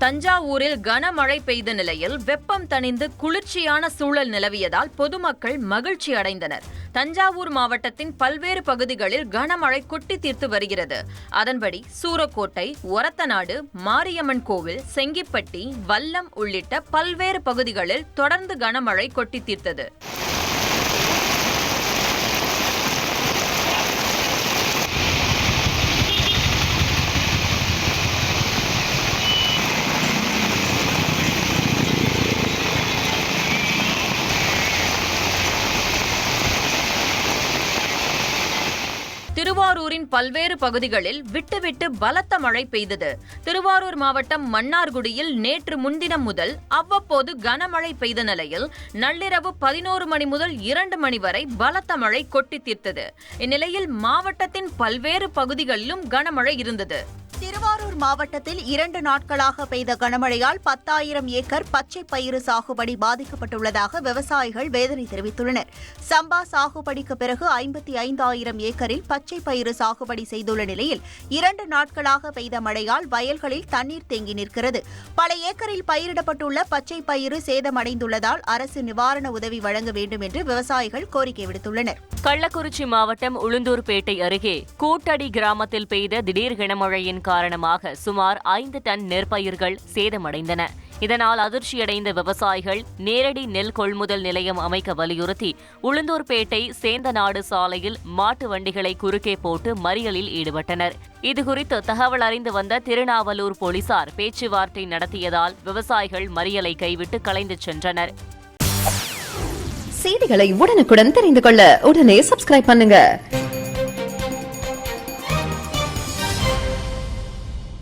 தஞ்சாவூரில் கனமழை பெய்த நிலையில் வெப்பம் தணிந்து குளிர்ச்சியான சூழல் நிலவியதால் பொதுமக்கள் மகிழ்ச்சி அடைந்தனர். தஞ்சாவூர் மாவட்டத்தின் பல்வேறு பகுதிகளில் கனமழை கொட்டி தீர்த்து வருகிறது. அதன்படி சூரக்கோட்டை ஒரத்தநாடு மாரியம்மன் கோவில் செங்கிப்பட்டி வல்லம் உள்ளிட்ட பல்வேறு பகுதிகளில் தொடர்ந்து கனமழை கொட்டி தீர்த்தது. திருவாரூரின் பல்வேறு பகுதிகளில் விட்டுவிட்டு பலத்த மழை பெய்தது. திருவாரூர் மாவட்டம் மன்னார்குடியில் நேற்று முன்தினம் முதல் அவ்வப்போது கனமழை பெய்த நிலையில் நள்ளிரவு பதினோரு மணி முதல் இரண்டு மணி வரை பலத்த மழை கொட்டி தீர்த்தது. இந்நிலையில் மாவட்டத்தின் பல்வேறு பகுதிகளிலும் கனமழை இருந்தது. திருவாரூர் மாவட்டத்தில் இரண்டு நாட்களாக பெய்த கனமழையால் பத்தாயிரம் ஏக்கர் பச்சை பயிறு சாகுபடி பாதிக்கப்பட்டுள்ளதாக விவசாயிகள் வேதனை தெரிவித்துள்ளனர். சம்பா சாகுபடிக்கு பிறகு ஐம்பத்தி ஐந்தாயிரம் ஏக்கரில் பச்சை பயிறு சாகுபடி செய்துள்ள நிலையில் இரண்டு நாட்களாக பெய்த மழையால் வயல்களில் தண்ணீர் தேங்கி நிற்கிறது. பல ஏக்கரில் பயிரிடப்பட்டுள்ள பச்சை பயிறு சேதமடைந்துள்ளதால் அரசு நிவாரண உதவி வழங்க வேண்டும் என்று விவசாயிகள் கோரிக்கை விடுத்துள்ளனர். கள்ளக்குறிச்சி மாவட்டம் உளுந்தூர்பேட்டை அருகே கூட்டடி கிராமத்தில் பெய்த திடீர் கனமழையின் காரணமாக சுமார் ஐந்து டன் நெற்பயிர்கள் சேதமடைந்தன. இதனால் அதிர்ச்சியடைந்த விவசாயிகள் நேரடி நெல் கொள்முதல் நிலையம் அமைக்க வலியுறுத்தி உளுந்தூர்பேட்டை சேந்தநாடு சாலையில் மாட்டு வண்டிகளை குறுக்கே போட்டு மறியலில் ஈடுபட்டனர். இதுகுறித்து தகவல் அறிந்து வந்த திருநாவலூர் போலீசார் பேச்சுவார்த்தை நடத்தியதால் விவசாயிகள் மறியலை கைவிட்டு கலைந்து சென்றனர். செய்திகளை உடனுக்குடன் தெரிந்து கொள்ள உடனே சப்ஸ்கிரைப் பண்ணுங்க.